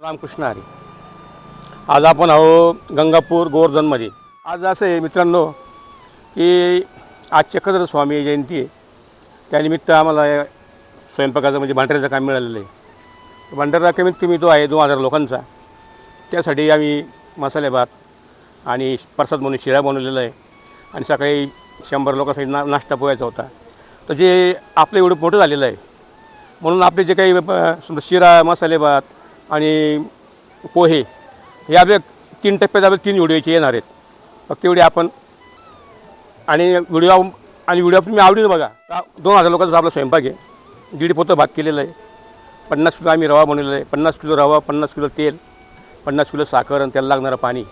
रामकृष्ण हरी. आज आपण आहो गंगापूर गोवर्धनमध्ये. आज असं आहे मित्रांनो की आज चक्रधर स्वामी जयंती आहे. त्यानिमित्त आम्हाला स्वयंपाकाचं म्हणजे भांडाऱ्याचं काम मिळालेलं आहे. भांडारा कमीत कमी तो आहे दोन हजार लोकांचा. त्यासाठी आम्ही मसाले भात आणि प्रसाद म्हणून शिरा बनवलेला आहे. आणि सकाळी शंभर लोकांसाठी ना नाश्ता पोहायचा होता. तर जे आपलं एवढं मोठं झालेलं आहे. म्हणून आपले जे काही समजा शिरा मसाले भात आणि पोहे हे आपले तीन टप्प्यात आपले तीन व्हिडिओचे येणार आहेत. फक्त एवढे आपण आणि व्हिडिओ आणि व्हिडिओ तुम्ही आवडीनं बघा. दोन हजार लोकांचा आपला स्वयंपाक आहे. दीड पोतं भाग केलेलं आहे. पन्नास किलो आम्ही रवा बनवलेला आहे. पन्नास किलो रवा पन्नास किलो तेल पन्नास किलो साखर आणि त्याला लागणारं पाणी.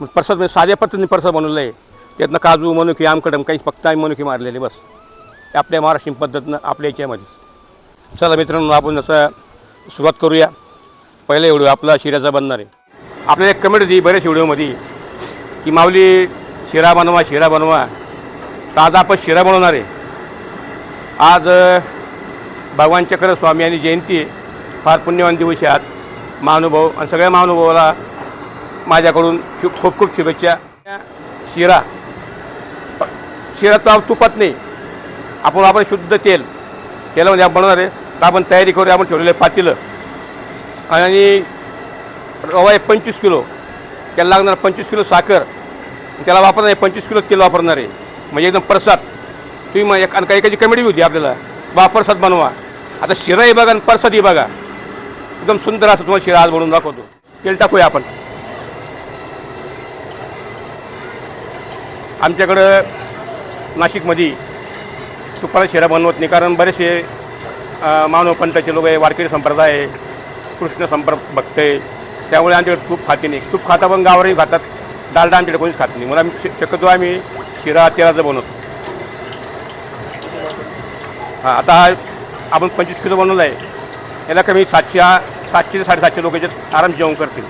मग प्रसाद म्हणजे साध्या पद्धतीने प्रसाद बनवलेला आहे. त्यातनं काजू मनुकी आमकडम काही फक्त आम्ही मनुकी मारलेले बस. आपल्या महाराष्ट्रीयन पद्धतीनं आपल्या याच्यामध्ये. चला मित्रांनो आपण असं सुरुवात करूया. पहिला व्हिडिओ आपला शिऱ्याचा बनणार आहे. आपल्याला एक कमेंट होती बऱ्याच व्हिडिओमध्ये की माऊली शिरा बनवा शिरा बनवा. तर आज आपण शिरा बनवणार आहे. आज भगवान चक्र स्वामी आणि जयंती आहे. फार पुण्यवान दिवस आहे आज. महानुभाव आणि सगळ्या महानुभावाला माझ्याकडून शु खूप खूप शुभेच्छा. शिरा. शिरा तर तुपात नाही. आपण आपण शुद्ध तेल. तेलामध्ये आपण बनवणार आहे. तर आपण तयारी करूया आपण ठेवलेलं आहे आणि रवा आहे पंचवीस किलो. त्याला लागणार पंचवीस किलो साखर. त्याला वापरणार आहे पंचवीस किलो तेल वापरणार आहे म्हणजे एकदम प्रसाद. तुम्ही मग एक आणि काही काही कमेडी होती आपल्याला. बा प्रसाद बनवा. आता शिराही बघा आणि प्रसादही बघा. एकदम सुंदर असं तुम्हाला शिरा आज बनवून दाखवतो. तेल टाकूया आपण. आमच्याकडं नाशिकमध्ये तुपाला शिरा बनवत नाही. कारण बरेचसे मानव पंथाचे लोक आहे वारकरी संप्रदाय आहे. कृष्ण संपर्क बघते. त्यामुळे आमच्याकडे तूप खाते नाही. तूप खाता पण गावरही खातात. डालडा आमच्याकडे कोणीच खात नाही. म्हणून आम्ही शक्यतो आम्ही शिरा तेराचं बनवतो. हां आता हा आपण पंचवीस किलो बनवलं आहे. याला कमी सातशे सातशे ते साडेसातशे लोक याच्यात आराम जेवण करतील.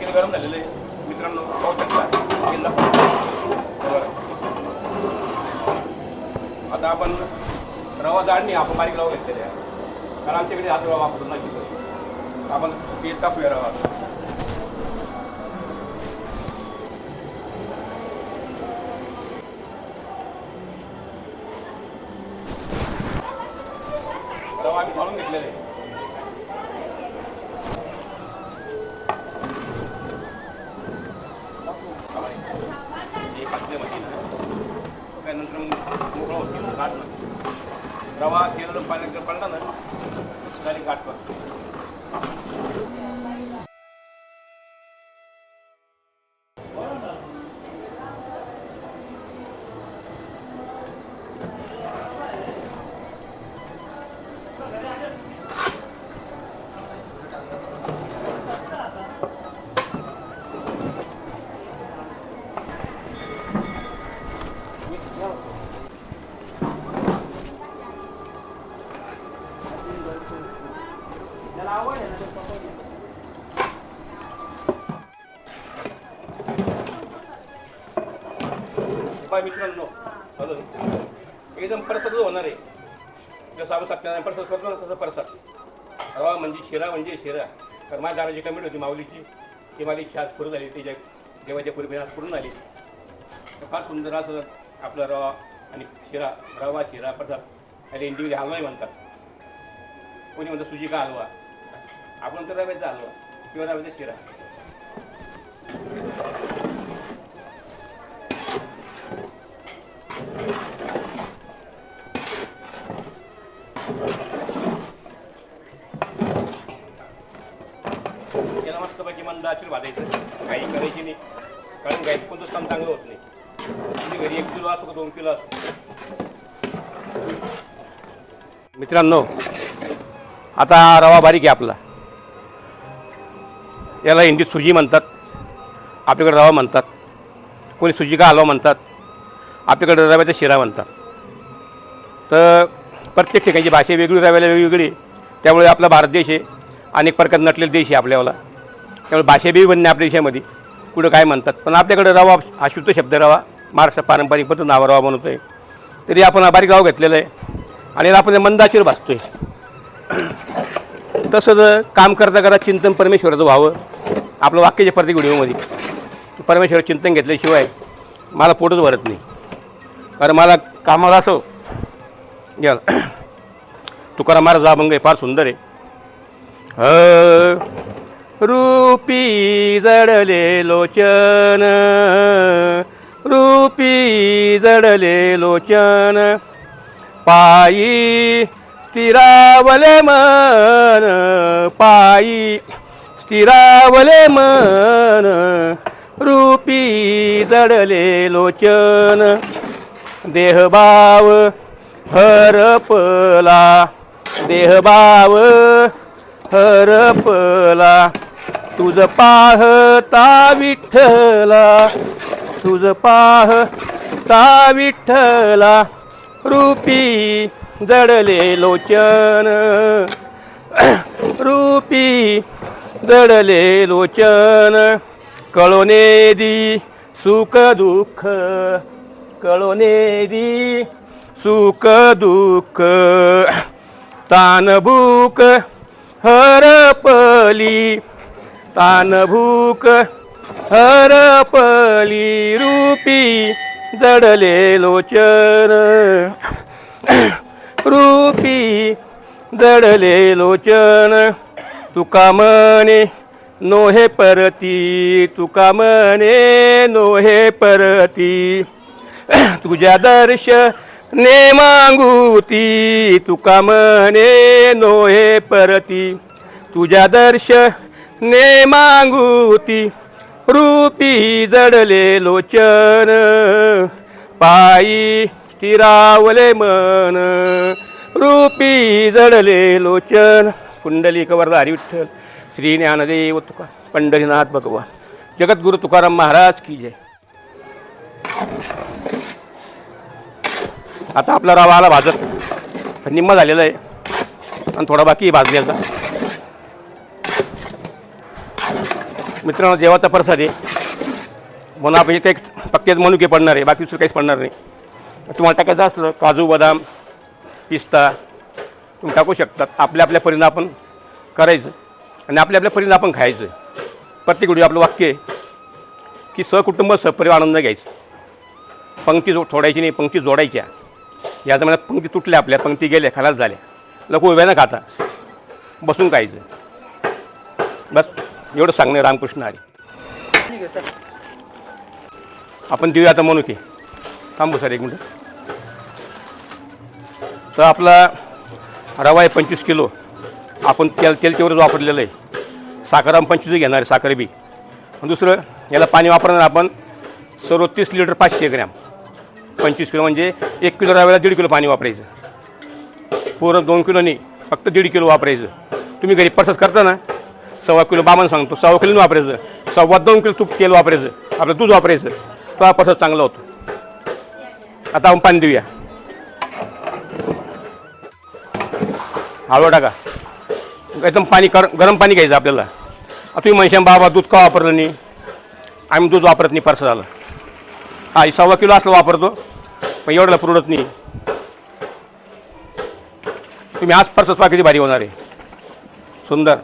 तेल गरम झालेलं आहे. मित्रांनो पाहू शकता. तेल आता आपण रवा जाड नाही आपण बारीक रवा घेतलेला आहे. कारण आमच्याकडे हात रवा वापरतो नाही आपण तेल टाकूया राहा. रवा आम्ही काढून घेतलेला. बाय मित्रांनो. हॅलो एकदम प्रसादच होणार आहे. जसं आपण सत्यानारायण प्रसाद करतो ना तसं प्रसाद. रवा म्हणजे शिरा म्हणजे शिरा. तर माझ्या दाराची कमेंट होती माऊलीची ती माझी इच्छा आज पूर्ण झाली तिच्या देवाच्या पूर्वी आज पूर्ण झाली. तर फार सुंदर असं आपला रवा आणि शिरा रवा शिरा प्रसाद. आणि इंडिव्हिज्युअल हलवाही म्हणतात. कोणी म्हणतं सुजी का हलवा. आपण तर रव्याचा हलवा किंवा रव्याचा शिरा याला मस्तपैकी आचूर काही करायची नाही. कारण गायचं कोणतं काम चांगलं होत नाही. म्हणजे घरी एक किलो असो का दोन किलो असो. मित्रांनो आता रवा बारीक आहे आपला. याला हिंदीत सुजी म्हणतात. आपल्याकडे रवा म्हणतात. कोणी सुजी का हलवा म्हणतात. आपल्याकडे रव्याचा शिरा म्हणतात. तर प्रत्येक ठिकाणची भाषा वेगळी रव्याला वेगवेगळी त्यामुळे आपला भारत देश आहे अनेक प्रकार नटलेला देश आहे आपल्याला त्यामुळे भाषेबी बनणे आपल्या देशामध्ये. कुठं काय म्हणतात. पण आपल्याकडे रवा हा शुद्ध शब्द रवा. महाराष्ट्र पारंपरिक पद्धतीनं हा रवा बनवतो आहे तरी आपण हा बारीक रवा घेतलेला आहे. आणि आपण मंदाचीर भाजतो आहे तसंच काम करता करता चिंतन परमेश्वराचं व्हावं. आपलं वाक्याच्या प्रत्येक व्हिडिओमध्ये. परमेश्वर चिंतन घेतल्याशिवाय मला पोटच भरत नाही. कारण मला कामाला असो. या. तुकाराम महाराज अभंग आहे फार सुंदर आहे. ह. रूपी जडले लोचन रूपी जडले लोचन पायी स्थिरावले मन पायी स्थिरावले मन रूपी जडले लोचन. देहभाव हरपला देहभाव हरपला. तुझ पाहता विठ्ठला. तुझ पाहता विठ्ठला. रूपी जडले लोचन. रूपी जडले लोचन. कळोने दी सुख दुःख. कळोने दी सुख दुःख. तानभूक हरपली. तानभूक हरपली रूपी जडले लोचन. रूपी जडले लोचन. तुका म्हणे नोहे परती. तुका म्हणे नोहे परती. तुझ्या दर्श ने मागूती. तुका म्हणे नोहे परती. तुझ्या दर्श ने मागुती रूपी जडले लोचन पायी स्थिरावले मन रूपी जडले लोचन. कुंडली कवरदा हरिविठ्ठल श्री ज्ञानदेव तुका पंढरीनाथ भगवान. जगद्गुरु तुकाराम महाराज की जय. आता आपला रवा आला भाजत. निम्मा झालेला आहे. आणि थोडा बाकी आहे भाजल्याचा मित्रांनो देवाचा प्रसाद आहे. म्हणून आपण काही फक्त मनुके पडणार आहे बाकी दुसरं काहीच पडणार नाही. तुम्हाला टाकायचं असलं काजू बदाम पिस्ता तुम्ही टाकू शकतात. आपल्या आपल्या परीनं आपण करायचं. आणि आपल्या आपल्या परीनं आपण खायचं. प्रत्येक वेळी आपलं वाक्य आहे की सहकुटुंब सहपरिवार आनंद घ्यायचं. पंक्ती जो थोडायची नाही पंक्ती जोडायच्या. या जमान्यात पंक्ती तुटल्या आपल्या पंक्ती गेल्या खलास झाल्या. लोक उभ्यानं न खाता बसून खायचं. बस. एवढं सांगणे रामकृष्ण हरी. आपण देऊया आता म्हणू की थांबू सर एक मिनिट. तर आपला रवा आहे पंचवीस किलो. आपण तेल तेल तेवढंच वापरलेलं आहे. साखर आपण पंचवीस घेणार आहे साखर बी. दुसरं याला पाणी वापरणार आपण सर्व तीस लिटर पाचशे ग्रॅम. पंचवीस किलो म्हणजे एक किलो रव्याला दीड किलो पाणी वापरायचं. पूर्ण दोन किलो नाही फक्त दीड किलो वापरायचं. तुम्ही घरी परसाद करता ना सव्वा किलो बामन सांगतो सव्वा किलो वापरायचं. सव्वा दोन किलो तूप तेल वापरायचं. आपलं दूध वापरायचं. तो हा परसाद चांगला होतो. आता आपण पाणी देऊया. हळू टाका. एकदम पाणी कर गरम पाणी घ्यायचं आपल्याला. आता तुम्ही म्हणशान बाबा दूध का वापरलं नाही? आम्ही दूध वापरत नाही परसादाला हा सव्वा किलो असलं वापरतो पण एवढ्याला पुरवत नाही. तुम्ही आज परसाद पा किती भारी होणार आहे. सुंदर.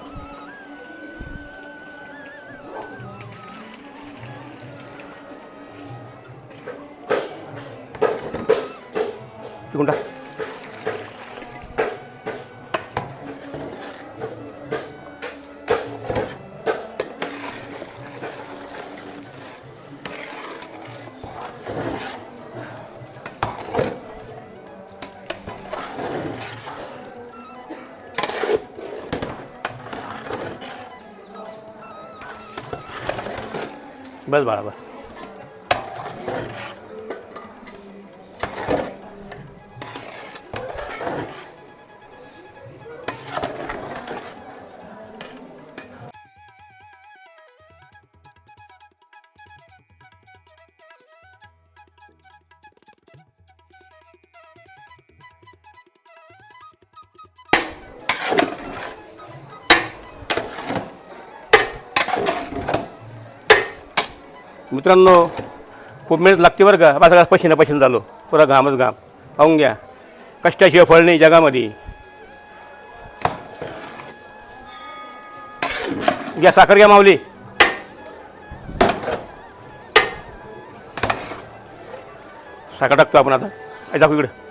तिकडून टाक. बस मित्रांनो खूप मेहनत लागते बरं का. बा सगळा पशिना पशिन झालो. पुरा घामच घाम. पाहून घ्या. कष्टाशिवाय फळ नाही जगामध्ये. घ्या साखर घ्या माऊली. साखर टाकतो आपण आता. हे दाखव इकडे.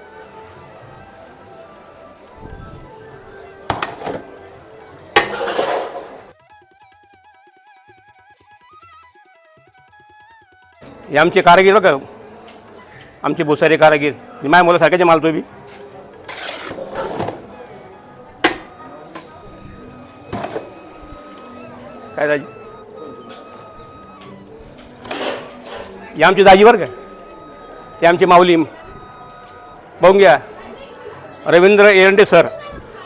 हे आमचे कारागीर बघा. आमचे भुसारे कारागीर. माझ्या मुलं सारख्याचे मालतो बी काय दाजी? हे आमची दाजी बरं का? ते आमची माऊली. बघून घ्या. रवींद्र एरंडे सर.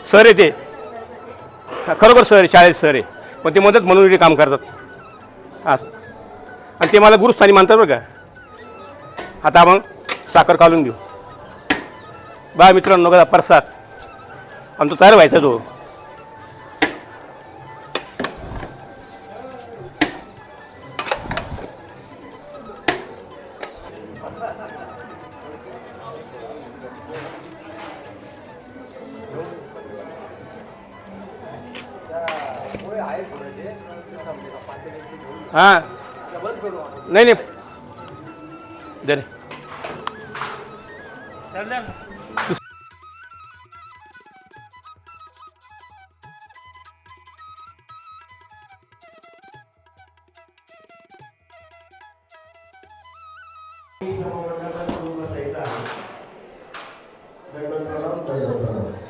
सर येते ते. खरोखर सर शाळेत सर आहे. पण ते मदत म्हणून इथे काम करतात. असं. आणि ते मला गुरुस्थानी मानतात बरं का. आता आपण साखर काढून घेऊ. बा मित्रांनो बघा प्रसाद. आमचा तयार व्हायचा तो नाही नाही.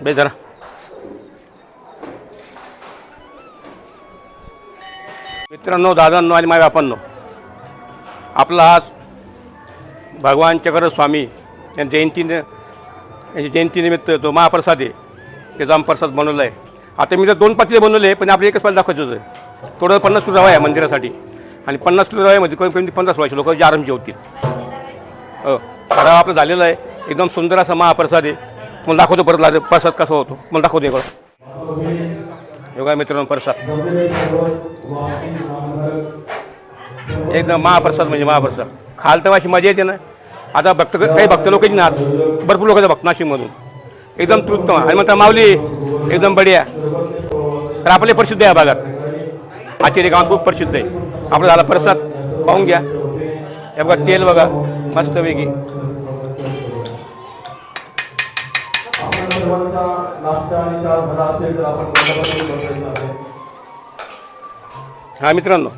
दे जरा. मित्रांनो दादांनो आणि माझ्या बापांनो. आपला आज भगवान चक्र स्वामी यांच्या जयंतीने यांच्या जयंतीनिमित्त तो महाप्रसाद आहे त्याचा आम्ही प्रसाद बनवला आहे. आता मी तर दोन पातळी बनवले पण आपले एकच पाहिजे दाखवायचं होतं. थोडं पन्नास किलो रवा आहे मंदिरासाठी. आणि पन्नास किलो रव्यामध्ये कमी कमी पन्नास सोळाशे लोक जे आराम जेवतील हो रवा आपलं झालेला आहे. एकदम सुंदर असा महाप्रसाद आहे. मला दाखवतो परत लागतो प्रसाद कसा होतो. मला दाखवतो इकडं योगा मित्रांनो प्रसाद. एकदम महाप्रसाद म्हणजे महाप्रसाद. खाल तर अशी मजा येते ना. आता भक्त काही भक्त लोकांची नाच भरपूर लोक भक्त नाशिकमधून एकदम तृप्त. आणि म्हणता माऊली एकदम बढिया. तर आपले प्रसिद्ध आहे या भागात. आचार्य गावात खूप प्रसिद्ध आहे. आपला झाला प्रसाद. पाहून घ्या. हे बघा तेल बघा. मस्तपैकी हा मित्रांनो.